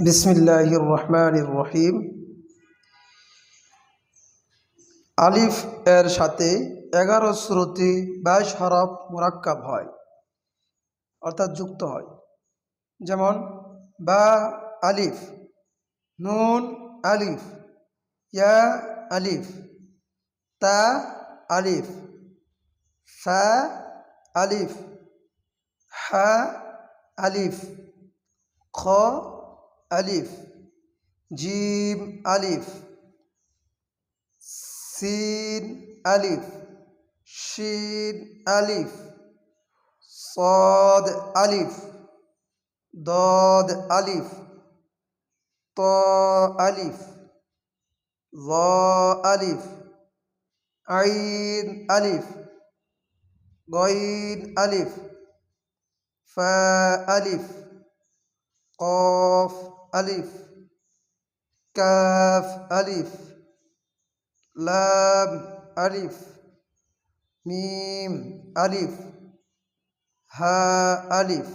বিসমিল্লাহির রহমানির রহিম আলিফ এর সাথে এগারো শ্রুতি বাইশ হরফ মোরাক্কাব হয়, অর্থাৎ যুক্ত হয়। যেমন, বা, আলিফ, নুন, আলিফ, ইয়া, আলিফ, তা, আলিফ, ফা, আলিফ, হা, আলিফ, খ আলিফ জিম আলিফ সিন আলিফ শিন আলিফ صاد আলিফ ضاد আলিফ ত আলিফ ظ আলিফ আইন আলিফ গইন আলিফ ফা আলিফ قاف আলিফ কাফ আলিফ লাম আলিফ মিম আলিফ হা আলিফ।